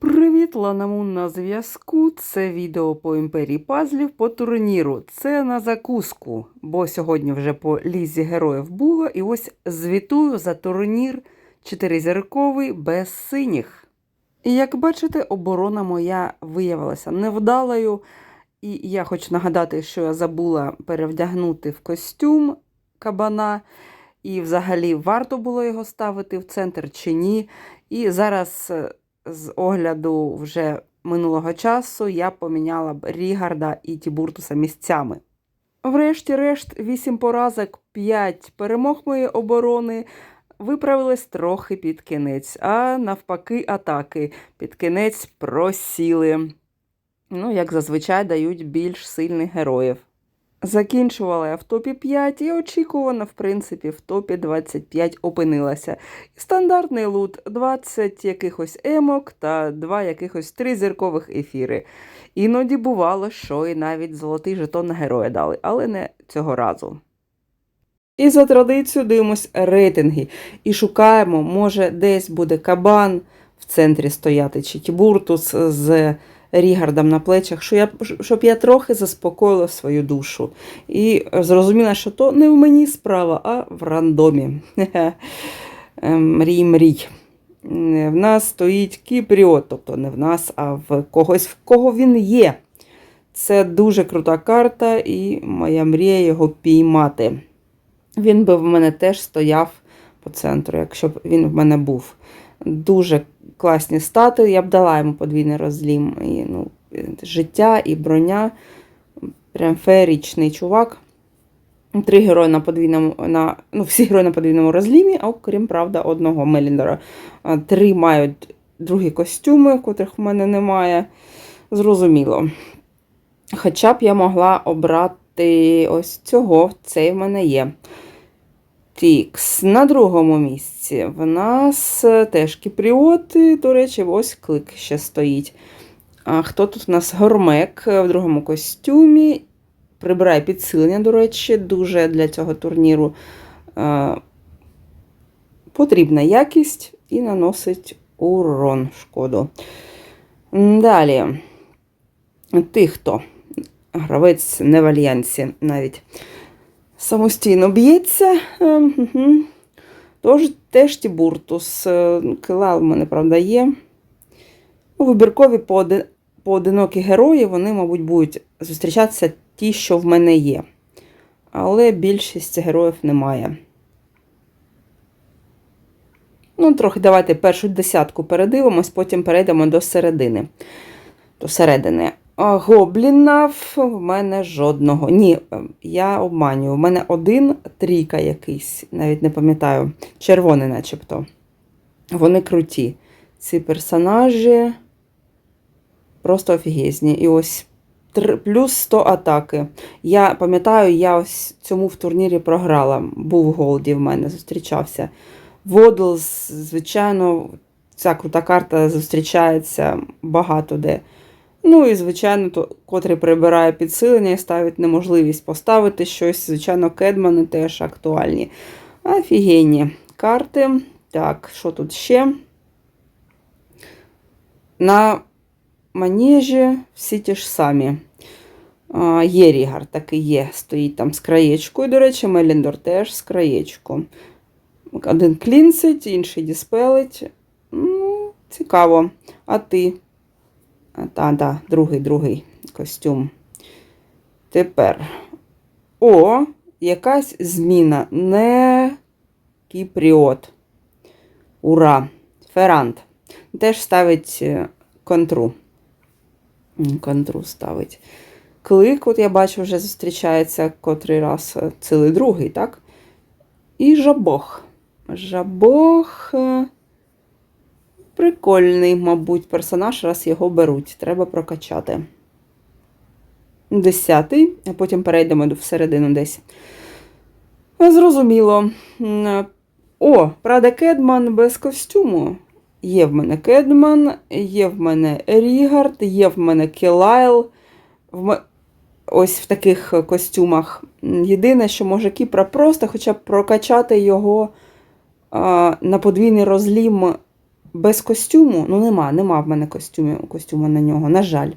Привіт, Ланамун на зв'язку. Це відео по імперії пазлів по турніру. Це на закуску, бо сьогодні вже по лізі героїв було. І ось звітую за турнір чотиризірковий без синіх. І як бачите, оборона моя виявилася невдалою. І я хочу нагадати, що я забула перевдягнути в костюм кабана. І взагалі варто було його ставити в центр чи ні. І зараз е, з огляду вже минулого часу я поміняла б Рігарда і Тібуртуса місцями. Врешті-решт, 8 поразок, 5 перемог моєї оборони виправились трохи під кінець, а навпаки, атаки під кінець просіли. Ну, як зазвичай, дають більш сильних героїв. Закінчувала я в топі 5 і очікувано, в принципі, в топі 25 опинилася. Стандартний лут 20 якихось емок та 2 якихось тризіркових ефіри. Іноді бувало, що і навіть золотий жетон на героя дали, але не цього разу. І за традицією дивимось рейтинги і шукаємо, може, десь буде кабан в центрі стояти, чи Тібуртус з Рігардом на плечах, що я, щоб я трохи заспокоїла свою душу. І зрозуміла, що то не в мені справа, а в рандомі. Мрій, мрій. В нас стоїть Кіпріот, тобто не в нас, а в когось, в кого він є. Це дуже крута карта, і моя мрія його піймати. Він би в мене теж стояв по центру, якщо б він в мене був. Дуже класні стати. Я б дала йому подвійний розлім. І, ну, Життя і броня. Прям феєричний чувак. Три герої на подвійному, на, ну, всі герої на подвійному розлімі, а окрім, правда, одного Меліндера. Три мають другі костюми, котрих в мене немає. Зрозуміло. Хоча б я могла обрати ось цього, цей в мене є. Тікс. На другому місці в нас теж кіпріоти, до речі, ось клик ще стоїть. А Хто тут у нас гормек в другому костюмі? Прибирає підсилення, до речі, дуже для цього турніру е, потрібна якість і наносить урон шкоду. Далі. Ти хто? Гравець не в альянсі навіть самостійно б'ється. Тож теж Тібуртус. Кила в мене, правда, є. Ну, Вибіркові пооди... поодинокі герої, вони, мабуть, будуть зустрічатися ті, що в мене є. Але більшість героїв немає. Ну, трохи давайте першу десятку передивимось, потім перейдемо до середини. До середини. Гоблінів в мене жодного. Ні, я обманюю. У мене один трійка якийсь, навіть не пам'ятаю, червоний начебто. Вони круті. Ці персонажі просто офігезні. І ось плюс 100 атаки. Я пам'ятаю, я ось цьому в турнірі програла. Був голді в мене, зустрічався. Водл, звичайно, ця крута карта зустрічається багато де. Ну і, звичайно, то, котрий прибирає підсилення і ставить неможливість поставити щось. Звичайно, кедмани теж актуальні. Офігенні карти. Так, що тут ще? На манежі всі ті ж самі. Є Рігар, такий є, стоїть там з краєчкою. До речі, Меліндор теж з краєчкою. Один клінсить, інший діспелить. Ну, Цікаво. А ти? Та, та, другий, другий костюм. Тепер. О, якась зміна. Не кіпріот. Ура! Ферант. Теж ставить е, контру. Контру ставить. Клик, от я бачу, вже зустрічається котрий раз е, цілий другий, так? І жабох. Жабох. Прикольний, мабуть, персонаж, раз його беруть. Треба прокачати. Десятий, а потім перейдемо до всередину десь. Зрозуміло. О, Прада Кедман без костюму. Є в мене Кедман, є в мене Рігард, є в мене Кілайл. В. Ось в таких костюмах. Єдине, що може Кіпра просто хоча б прокачати його а, на подвійний розлім без костюму, ну нема, нема в мене костюму, костюму на нього, на жаль.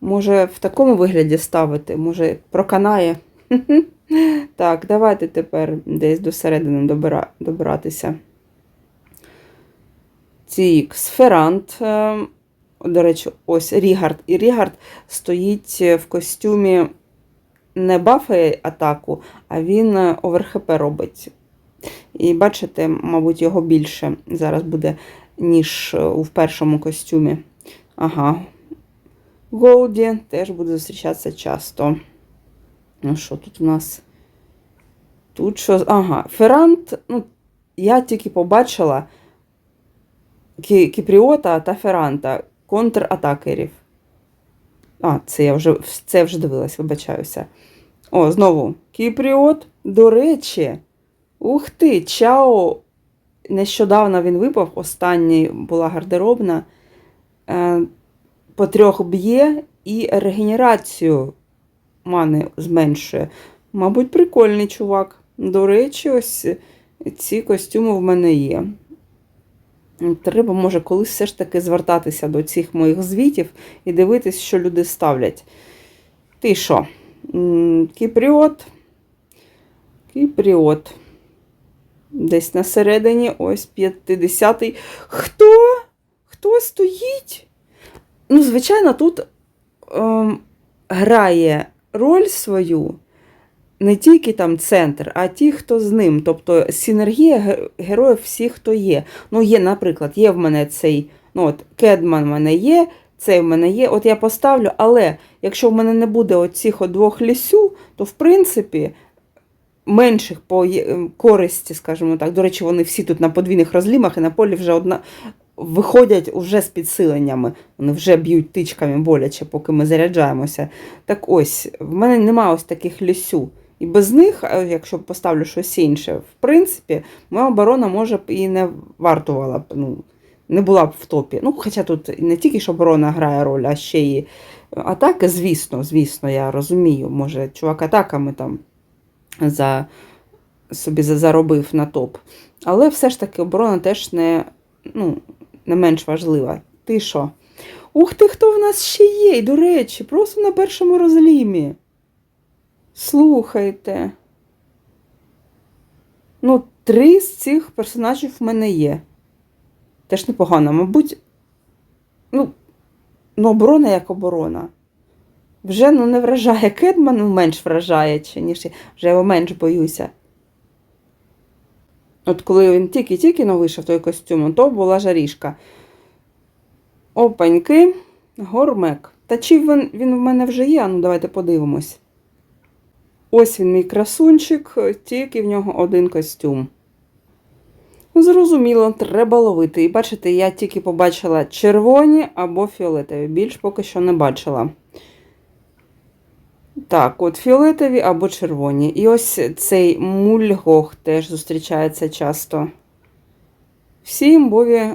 Може, в такому вигляді ставити, може, проканає. Так, давайте тепер десь до середини добира, добиратися. Цік, Сферант. е, До речі, ось Рігард. І Рігард стоїть в костюмі не бафає атаку, а він оверхп робить. І бачите, мабуть, його більше зараз буде, ніж е, у першому костюмі. Ага. Голді теж буде зустрічатися часто. Ну що тут у нас? Тут що. Ага, Ферант, ну, я тільки побачила Кі- Кіпріота та Феранта, контратакерів. А, це я вже, це вже дивилась, вибачаюся. О, знову Кіпріот. До речі, ух ти, Чао. Нещодавно він випав, останній була гардеробна. Е, по трьох б'є і регенерацію мани зменшує. Мабуть, прикольний чувак. До речі, ось ці костюми в мене є. Треба, може, колись все ж таки звертатися до цих моїх звітів і дивитись, що люди ставлять. Ти що? Кіпріот. Кіпріот. Десь на середині, ось 50-й. Хто? Хто стоїть? Ну, звичайно, тут ем, грає роль свою не тільки там центр, а ті, хто з ним. Тобто синергія героїв всіх, хто є. Ну, є, наприклад, є в мене цей, ну от Кедман в мене є, цей в мене є. От я поставлю, але якщо в мене не буде оцих от двох лісю, то в принципі. Менших по ем, користі, скажімо так. До речі, вони всі тут на подвійних розлімах і на полі вже одна виходять уже з підсиленнями. Вони вже б'ють тичками боляче, поки ми заряджаємося. Так ось, в мене немає ось таких лісю. І без них, а якщо поставлю щось інше, в принципі, моя оборона може б і не вартувала б, ну, не була б в топі. Ну, хоча тут не тільки ж оборона грає роль, а ще й атаки, звісно, звісно, я розумію. Може, чувак атаками там за, собі заробив на топ. Але все ж таки оборона теж не, ну, не менш важлива. Ти що? Ух ти, хто в нас ще є? І, до речі, просто на першому розлімі. Слухайте. Ну, три з цих персонажів в мене є. Теж непогано, мабуть. Ну, ну оборона як оборона. Вже ну, не вражає Кедман, ну, менш вражає, ніж я вже його менш боюся. От коли він тільки-тільки ну, вийшов той костюм, то була жарішка. Опаньки, гормек. Та чи він, він в мене вже є? Ну, давайте подивимось. Ось він мій красунчик, тільки в нього один костюм. Зрозуміло, треба ловити. І бачите, я тільки побачила червоні або фіолетові. Більш поки що не бачила. Так, от фіолетові або червоні. І ось цей мульгох теж зустрічається часто. Всі імбові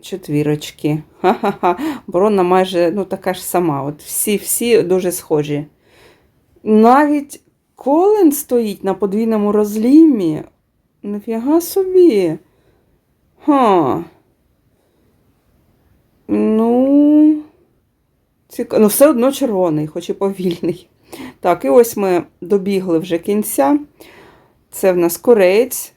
четвірочки. Ха-ха-ха. Оборона майже ну, така ж сама. От всі-всі дуже схожі. Навіть Колен стоїть на подвійному розлімі. Нафіга собі. Ха. Ну, цікаво. Ну, все одно червоний, хоч і повільний. Так, і ось ми добігли вже кінця. Це в нас кореєць.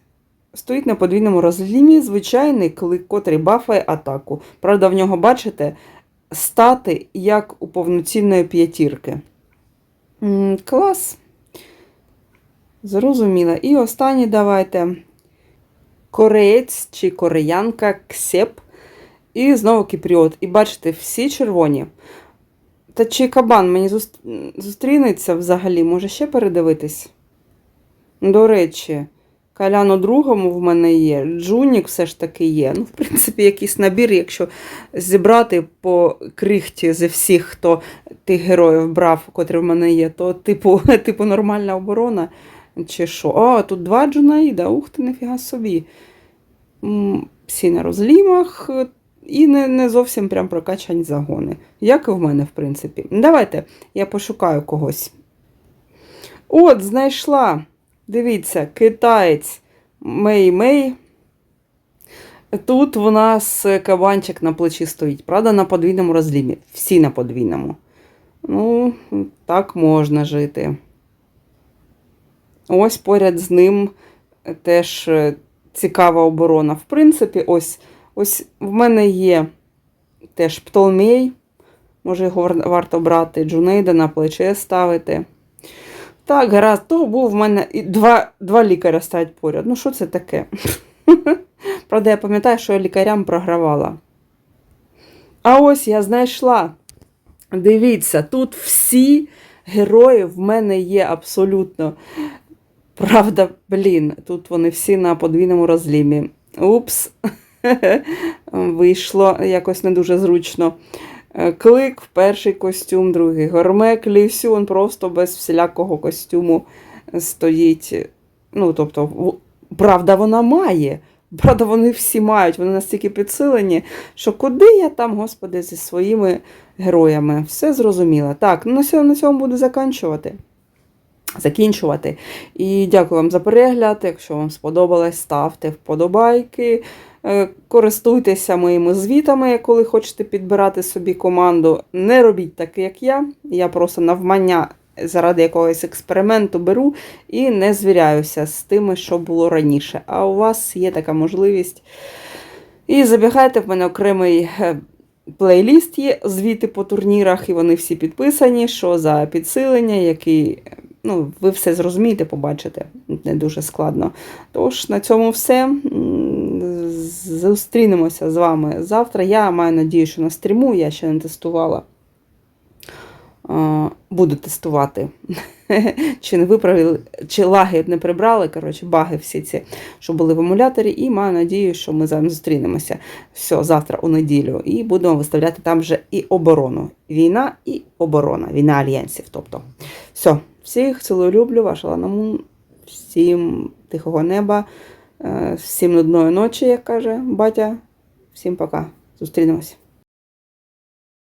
Стоїть на подвійному розлімі звичайний клик, котрий бафає атаку. Правда, в нього, бачите, стати як у повноцінної п'ятірки. Клас. Зрозуміло. І останній давайте. Кореєць чи кореянка Ксеп. І знову кіпріот. І бачите, всі червоні. Та чи кабан мені зустрінеться взагалі? Може ще передивитись? До речі, Каляну другому в мене є. Джунік все ж таки є. Ну, в принципі, якийсь набір, якщо зібрати по крихті зі всіх, хто тих героїв брав, котрі в мене є, то типу, типу нормальна оборона. Чи що? О, тут два Джунаїда, ух ти, нафіга собі. Всі на розлімах і не, не зовсім прям прокачані загони. Як і в мене, в принципі. Давайте я пошукаю когось. От, знайшла. Дивіться, китаєць Мей-Мей. Тут в нас кабанчик на плечі стоїть. Правда, на подвійному розлімі. Всі на подвійному. Ну, так можна жити. Ось поряд з ним теж цікава оборона. В принципі, ось, ось в мене є теж Птолмей. Може, його варто брати, Джунейда на плече ставити. Так, гаразд, то був в мене і два, два лікаря стоять поряд. Ну, що це таке? Правда, я пам'ятаю, що я лікарям програвала. А ось я знайшла. Дивіться, тут всі герої в мене є абсолютно. Правда, блін, тут вони всі на подвійному розлімі. Упс, вийшло якось не дуже зручно. Е, Клик, перший костюм, другий гормек, Лівсюн просто без всілякого костюму стоїть. Ну, тобто, правда, вона має. Правда, вони всі мають, вони настільки підсилені, що куди я там, господи, зі своїми героями? Все зрозуміло. Так, ну на цьому, буду закінчувати. Закінчувати. І дякую вам за перегляд. Якщо вам сподобалось, ставте вподобайки. Е, Користуйтеся моїми звітами, коли хочете підбирати собі команду. Не робіть так, як я. Я просто навмання заради якогось експерименту беру і не звіряюся з тими, що було раніше. А у вас є така можливість. І забігайте, в мене окремий е, плейліст є, звіти по турнірах, і вони всі підписані, що за підсилення, які. Ну, ви все зрозумієте, побачите, не дуже складно. Тож на цьому все. Зустрінемося з вами завтра. Я маю надію, що на стріму я ще не тестувала. Буду тестувати. Чи не виправили, чи лаги не прибрали, коротше, баги всі ці, що були в емуляторі, і маю надію, що ми з вами зустрінемося все, завтра у неділю, і будемо виставляти там вже і оборону. Війна і оборона, війна альянсів. Тобто, все, всіх цілую люблю, ваша Лана всім тихого неба, всім нудної ночі, як каже батя. Всім пока. Зустрінемось.